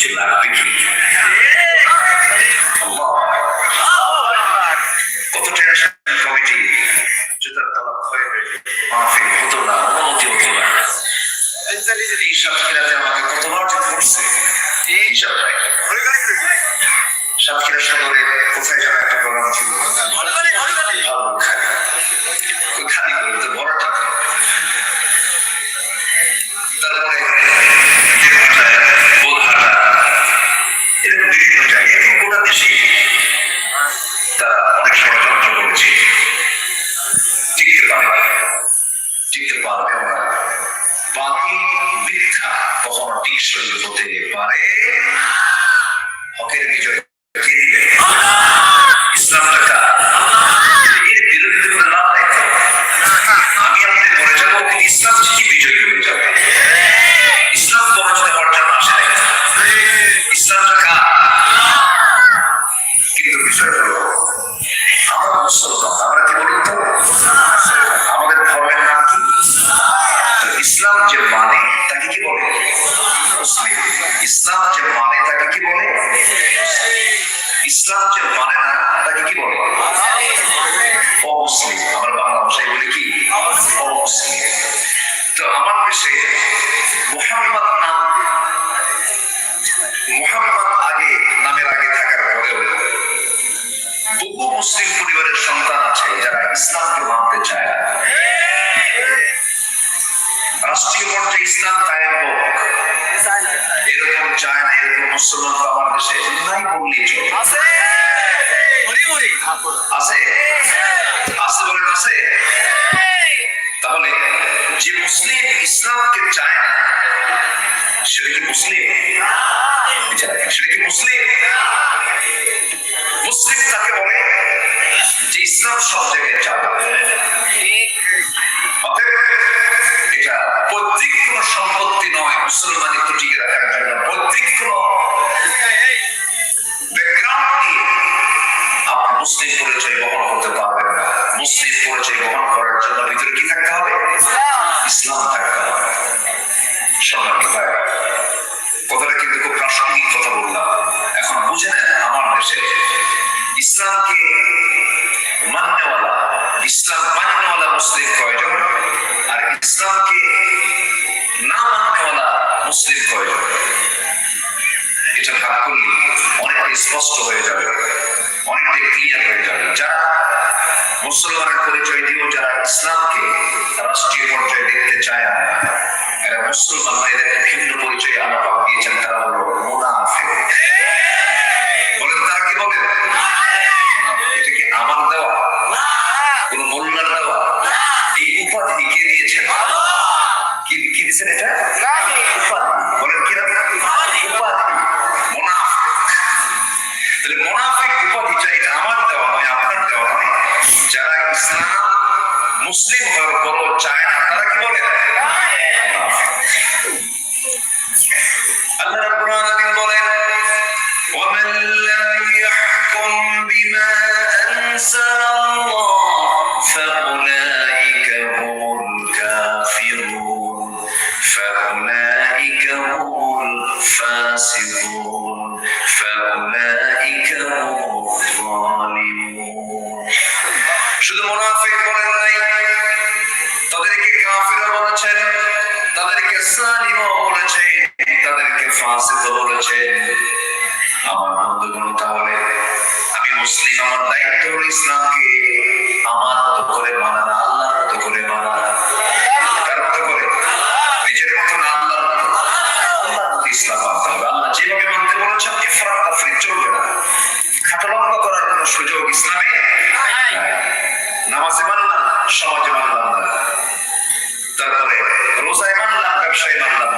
to that victory. আমাকে কতবার যে করছে এই হিসাব নাই। সাতক্ষীরা শহরে কোথায় যেন একটা প্রোগ্রাম ছিল। Maria. Okay to be. মুসলিম প্রয়োজন আর ইসলামকে না মাননেওয়ালা মুসলিম প্রয়োজন এটা ভাগ করলে অনেকটা স্পষ্ট হয়ে যাবে, অনেকটা ক্লিয়ার হয়ে যাবে। যারা মুসলমানের পরিচয় দিয়েও যারা ইসলামকে রাষ্ট্রীয় পর্যায়ে দেখতে চায় না, এরা মুসলমান এদের ভিন্ন পরিচয় আলাদা। তাদেরকে বলেছেন, তাদেরকে সালিম বলেছেন বলেছেন। আমার বন্ধুগণ আমি মুসলিম, আমার দায়িত্ব হল ইসলামকে আমার মতো করে মানা আল্লাহ মতো করে মানা ইসলাম মানতে হবে। আল্লাহ যেভাবে মানতে বলেছেন ইফরাত তাফরিদ চলবে না। খাটলম্ব করার কোনো সুযোগ ইসলামে নামাজে মানলাম, সমাজে মানলাম না। তারপরে রোজায় মানলাম, ব্যবসায় মানলাম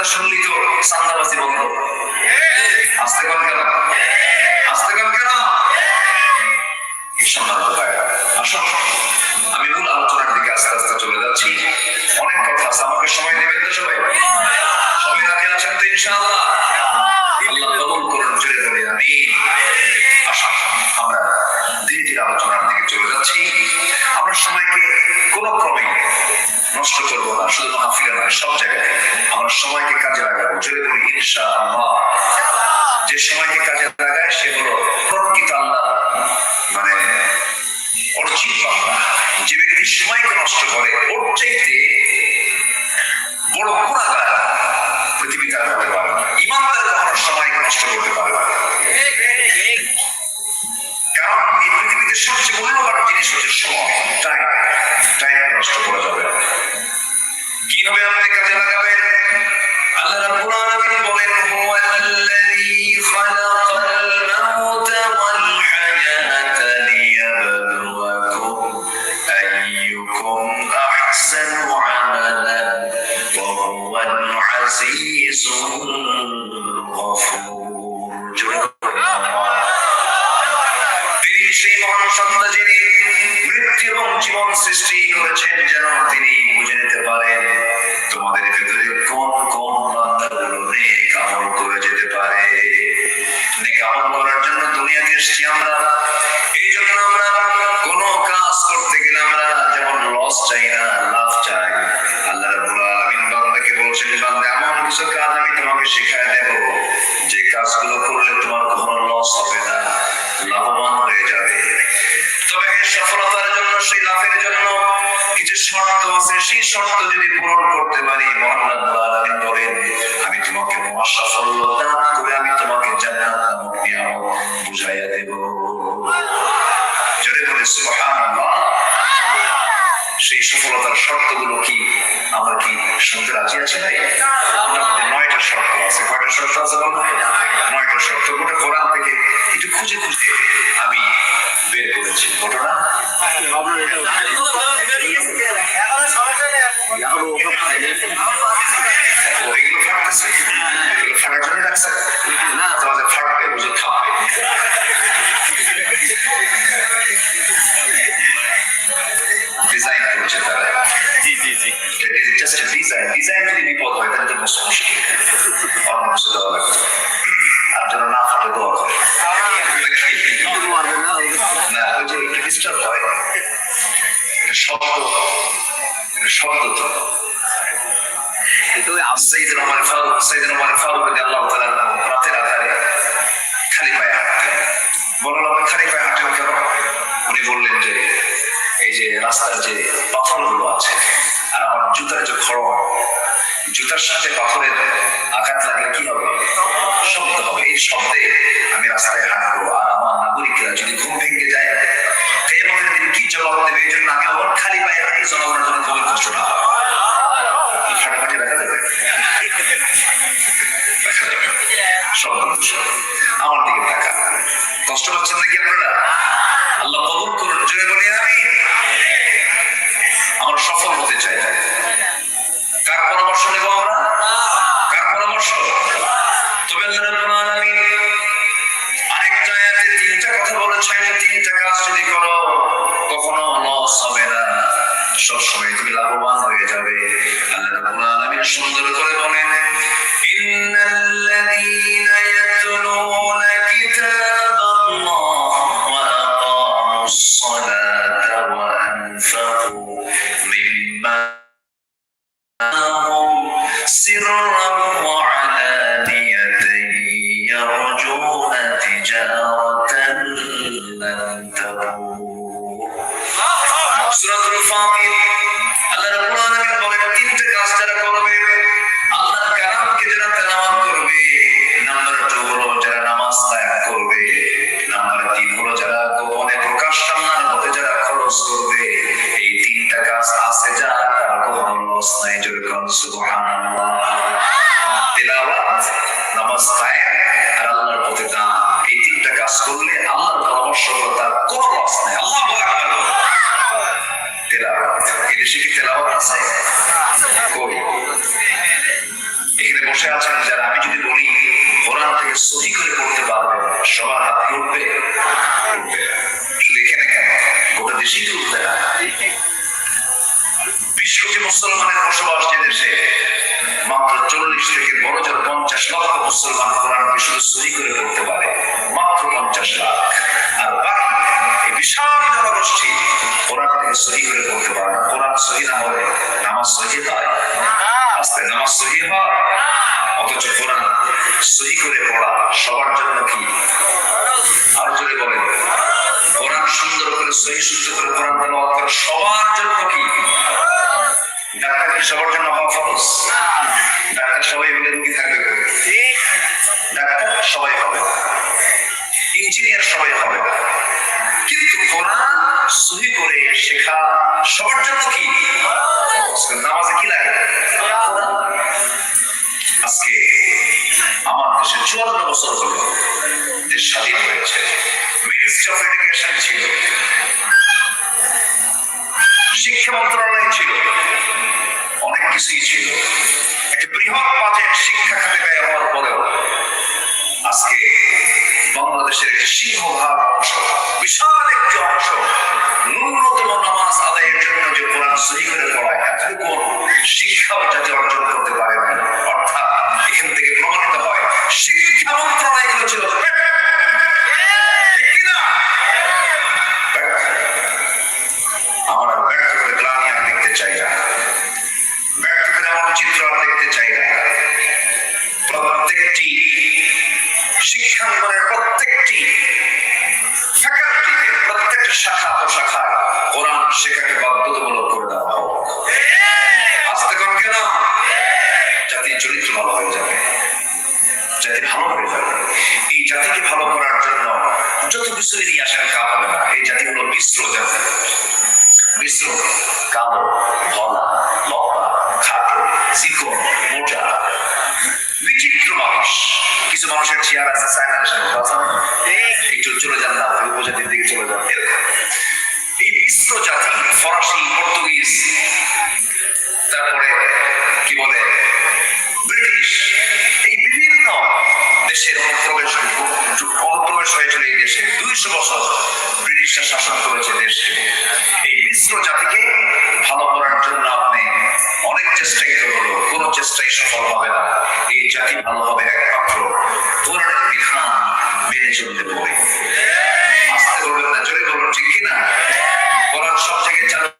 কথা শুনলেই তো সান্দাবাজি বন্ধ আসতে কন কেন? আসতে কন কেন? আসুন। আমি মূল আলোচনার দিকে আস্তে আস্তে চলে যাচ্ছি। অনেক কথা আছে, আমাকে সময় দেবেন তো সবাই? সবাই রাতে আছেন তো ইনশাআল্লাহ? আল্লাহ কবুল করুন আমি আসুন, আমরা ধীরে ধীরে আলোচনার দিকে চলে যাচ্ছি। আমরা সময়কে কোনো ক্রমে নষ্ট করব না, শুধু মাহফিলে নয়, সব জায়গায়। আমরা সময়কে কাজে লাগাবো। যদি বলি, ইনশাআল্লাহ। যে সময়কে কাজে লাগায়, সে হলো প্রকৃত আল্লাহ। মানে অর্জিত বাংলা যে ব্যক্তি সময়কে নষ্ট করে, ওর চাইতে বড় গুণাগার পৃথিবীতে হতে পারে ইমানদার কখনো সময়কে নষ্ট করতে পারে সৃষ্টি করেছেন যেন তিনি যদি পূরণ করতে পারি মহান বলেন, আমি তোমাকে মহাসাফল্য দান করে আমি তোমাকে জান্নাত নামক নিয়ামত বুঝাইয়া দেব। জোরে বলে, সুবহানাল্লাহ। সেই সফলতার শর্তগুলো কি? আমরা কি শুনতে রাজি আছি ভাই? নয়টা শর্ত আছে। কয়টা শর্ত আছে নয়টা শর্ত। গোটা কোরআন থেকে একটু খুঁজে খুঁজে আমি বের করেছি। ঘটনা না, তোমাদের ফাটবে বুঝে থাকবে ডিজাইন করেছে তারা। জাস্ট ডিজাইন ডিজাইন যদি বিপদ হয় তাহলে তো মুশকিল কিছু দেওয়া লাগবে। আর যেন না ফাটে দোয়া করে না ওই যে একটু ডিস্টার্ব হয় শব্দ শব্দ তো। ফারুক ফারুক রাতের আধারে খালি পায়ে হাঁটতেন। বলল খালি পায়ে হাঁটেন কেন? উনি বললেন যে এই যে রাস্তার যে পাথরগুলো আছে, আর আমার জুতার যে খড়, জুতার সাথে পাথরের আঘাত লাগলে কি হবে? শব্দ হবে। এই শব্দে আমি রাস্তায় হাঁটবো। আর আমার নাগরিকরা যদি ঘুম ভেঙে যায় কেমন দিন কি জবাব দেবে? এই জন্য আমি আবার খালি পায়ে হাঁটি, জনগণের জন্য খুবই কষ্ট না দেখা যাবে। আমার দিকে তাকা কষ্ট পাচ্ছেন নাকি আপনারা? আল্লাহ কবুল করুন। জয় বলি আমি আমরা সফল হতে চাই। বিশ কোটি মুসলমানের বসবাস যে দেশে মাত্র চল্লিশ থেকে বড় জোর পঞ্চাশ লক্ষ মুসলমান কোরআনকে শুধু সহি করে পড়তে পারে। মাত্র পঞ্চাশ লাখ। আর বাকি বিশাল জনগোষ্ঠী কোরআন থেকে সহি করে পড়তে পারে না। কোরআন সহি না হলে নামাজ সহি হয়? আস্তে নামাজ সহি হয়? অথচ কোরআন সহি করে পড়া সবার জন্য কি? আরও জোরে বলেন। কোরআন সুন্দর করে সহি শুদ্ধ করে কোরআন তেলাওয়াত করা সবার জন্য কি? ডাক্তার কি সবার জন্য হওয়া ডাক্তার সবাই হলে থাকবে ডাক্তার সবাই হবে। ইঞ্জিনিয়ার সবাই হবে। কিন্তু কোরআন সহি করে শেখা সবার জন্য কি? নামাজে কি লাগে? আজকে আমার দেশে চুয়ান্ন বছর হলো দেশ স্বাধীন হয়েছে। মিনিস্ট্রি অফ এডুকেশন ছিল। শিক্ষা মন্ত্রণালয় ছিল। অনেক কিছুই ছিল। একটি বৃহৎ বাজেট শিক্ষা খাতে ব্যয় হওয়ার পরেও আজকে বাংলাদেশের সিংহভাগ অংশ, বিশাল একটি অংশ ন্যূনতম নামাজ আদায়ের জন্য যে কোরআন সহি করে পড়ায়, এতটুকু শিক্ষাও যাতে অর্জন করতে পারে না। অর্থাৎ এখান থেকে প্রমাণিত হয়, শিক্ষা মন্ত্রণালয়গুলো ছিল তারপরে কি বলে? ব্রিটিশ। এই বিভিন্ন দেশের অনুপ্রবেশ অনুপ্রবেশ হয়েছিল এই দেশে। দুইশো বছর ব্রিটিশরা শাসন করেছে দেশকে। এই মিশ্র জাতিকে ভালো করার জন্য আপনি অনেক চেষ্টাই করল কোনো চেষ্টাই সফল হবে না। এই জাতি ভালো হবে একমাত্র কোরআনের বিধান মেনে চলতে পারে আস্তে বলবেন না, জোরে বলুন, ঠিক কিনা? কোরআন সব জায়গায় চালু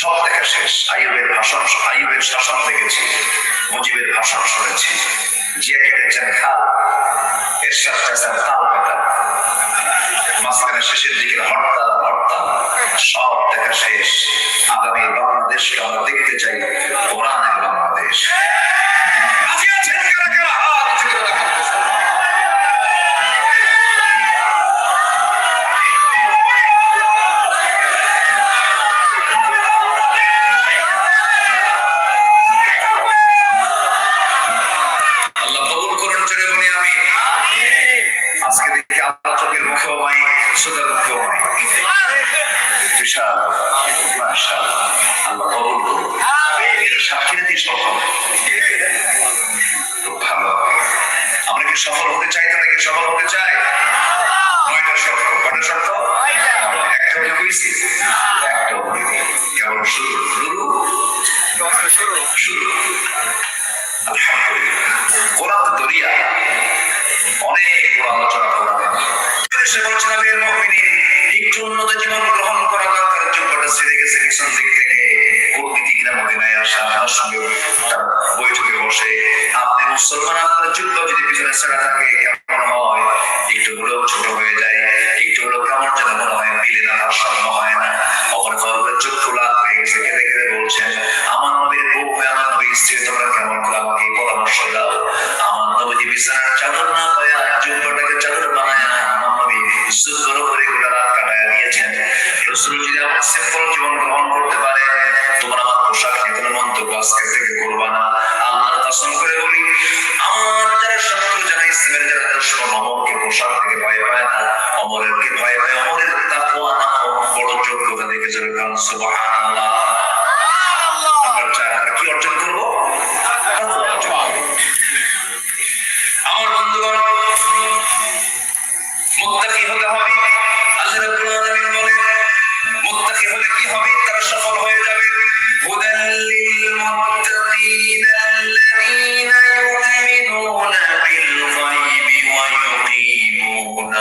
সব দেখা শেষ। আইবের ভাষণ আইবের শাসন দেখেছি, মুজিবের ভাষণ শুনেছি। জিয়া কেটেছেন খাল এর সাথে তাল মাঝখানে শেষের দিকে হরতাল হরতাল, সব দেখা শেষ। আগামী বাংলাদেশকে আমরা দেখতে চাই কোরআনের বাংলাদেশ। মুসলমান যোগ্য যদি পিছনে ছেড়া থাকে, কেমন হয়? একটু হলেও ছোট হয়ে যায়, একটু হলেও কেমন যেন মনে হয়, মিলে না, ভারসাম্য হয় না। অপর লাল হয়ে গেছে কেঁদে কেঁদে বলছেন, আমার নবীর বউ হয়ে আমার নবীর স্ত্রী, তোমরা কেমন করে আমাকে পরামর্শ দাও? আমার নবী বিছানার চাদর না পায়া যোগ্যটাকে চাদর বানায় না আমার নবী সুন্দর করে গোটা রাত কাটায় দিয়েছেন। রসুল যদি আমার সিম্পল জীবন গ্রহণ করতে পারে তোমরা পোশাক নিয়ে কোনো মন্তব্য আজকে থেকে করবা না। আল্লাহর কসম করে বলি আমার যারা শত্রু যারা ইসলামের যারা দুশ্মন অমরকে পোশাক থেকে ভয় পায় না অমরেরকে ভয় পায় অমরের তাকওয়া না বড় যোগ্যতা দেখে যারা গান সুবহানাল্লাহ। আমরা চাই আমরা কি অর্জন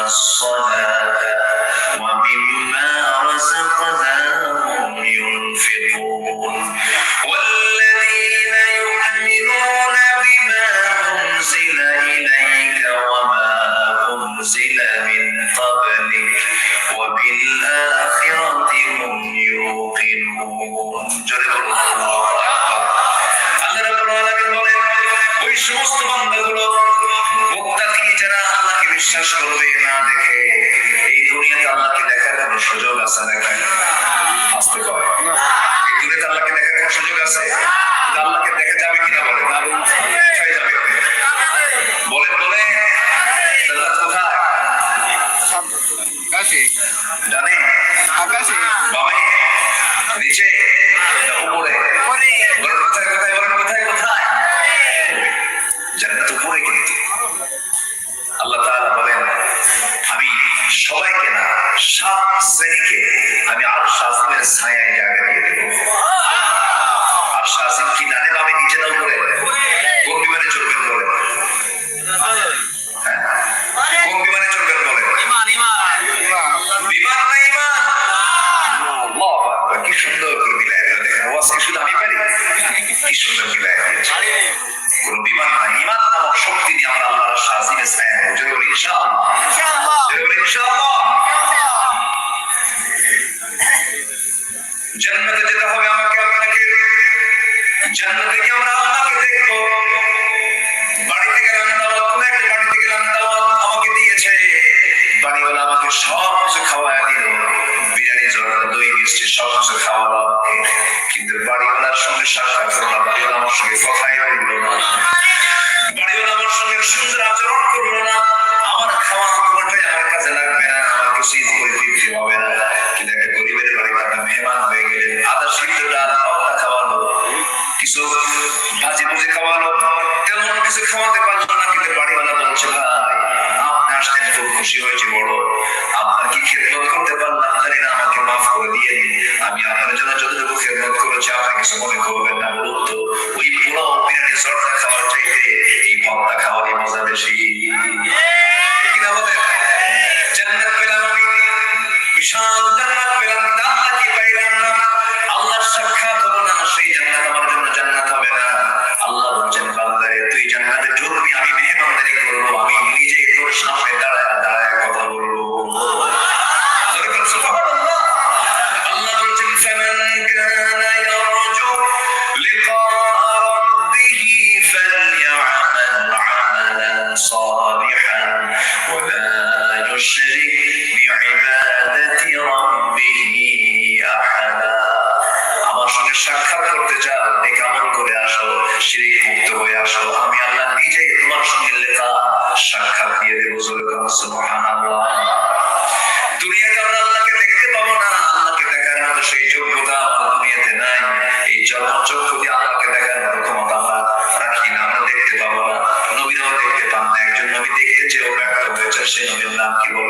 ইউকিমুনাস আকাশে বামে নিচে। না উপরে। কোথায় কোথায় বলেন কোথায় কোথায়? জান্নাত উপরে কিন্তু আল্লাহ তাআলা বলেন আমি সবাইকে না সাত শ্রেণীকে আমি আর শাসনের ছায়ায় মিষ্টি সব খাওয়ালো আমাকে কিন্তু বাড়িওয়ালার সঙ্গে সাক্ষাৎ হলো না, বাড়িওয়ালা আমার সঙ্গে কথাই বলল না। বাড়িওয়ালা আমার সঙ্গে সুন্দর আচরণ করল না। আমার খাওয়া কোনোটাই আমার কাজে লাগবে না, আমার কিছু ঈদ করে তৃপ্তি হবে না। কিন্তু একটা গরিবের বাড়িতে একটা মেহমান হয়ে গেলেন আদা, সিদ্ধ ডাল পাতা খাওয়ালো, কিছু ভাজি ভুজি খাওয়ালো, তেমন কিছু খাওয়াতে পারল না। কিন্তু বাড়িওয়ালা বলছে, ভাই, আপনি আসতেন, খুব খুশি হয়েছে বড়। আপনার কি খেদমত করতে পারলাম? মাফ করে দিয়ে আমি আপনার জন্য যতটুকু খেদমত করেছি আপনি কিছু মনে করবেন না, বলুন তো, ওই পুরো বিরিয়ানি জর্দা খাওয়ার চাইতে এই ভর্তা খাওয়ারই মজা বেশি। কিনা বলেন? জান্নাত পেলাম আমি। বিশাল জান্নাত আমার সঙ্গে সাক্ষাৎ করতে চাও কামল করে আসো, শিরিক মুক্ত হয়ে আসো। আমি আল্লাহ নিজে তোমার সঙ্গে লেখা সাক্ষাৎ দিয়ে দেবো এই জন্ম চক্ষু না দেখতে পাবো না। নবীরাও দেখতে পান না, একজন নবী দেখতে চেয়েও ব্যর্থ সেই নবীর নাম কি বল?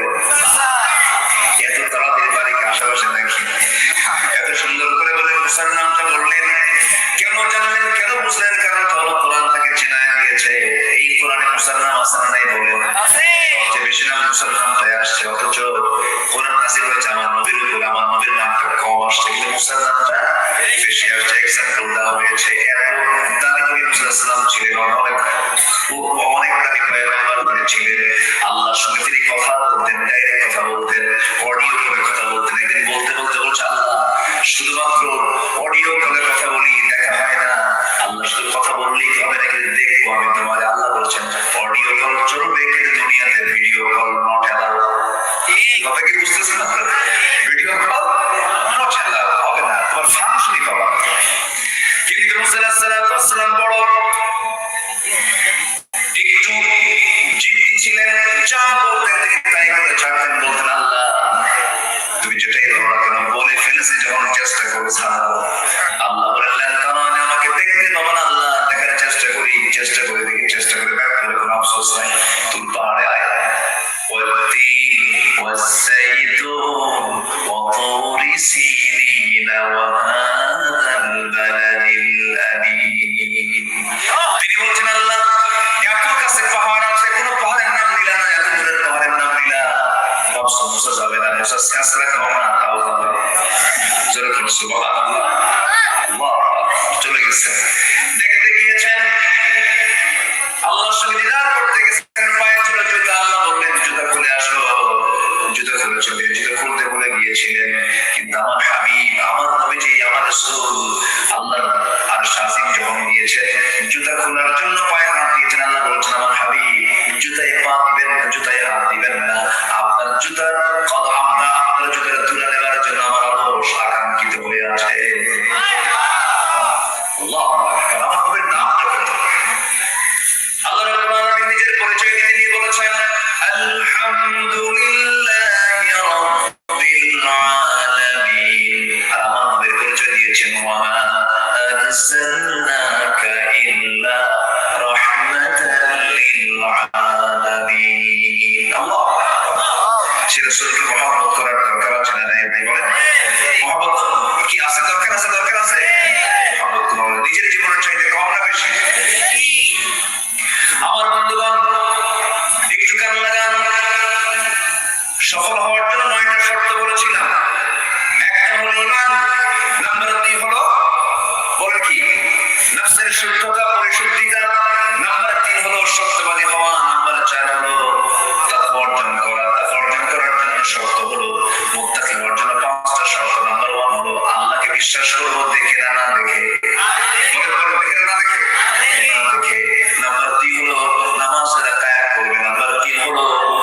এক্সাম্পল দেওয়া হয়েছে এত দামি নবী রসুলাম ছিলেন অনেক অনেক দামি ছিলেন আল্লাহর সঙ্গে তিনি কথা বলতেন চুপচাপ বলতেন তিনি তাই করে ছাড়তেন বলতেন আল্লাহ তুমি যেটাই বলো না কেন বলে ফেলেছি যখন চেষ্টা করো ছাড়ো সেটা রসুলকে মহাব্বত করার দরকার আছে না নাই, ভাই বলেন? মহাব্বত কি আছে? দরকার আছে দরকার আছে? মহাব্বত নিজের জীবনের চাইতে কম না বেশি? আমার বন্ধুগণ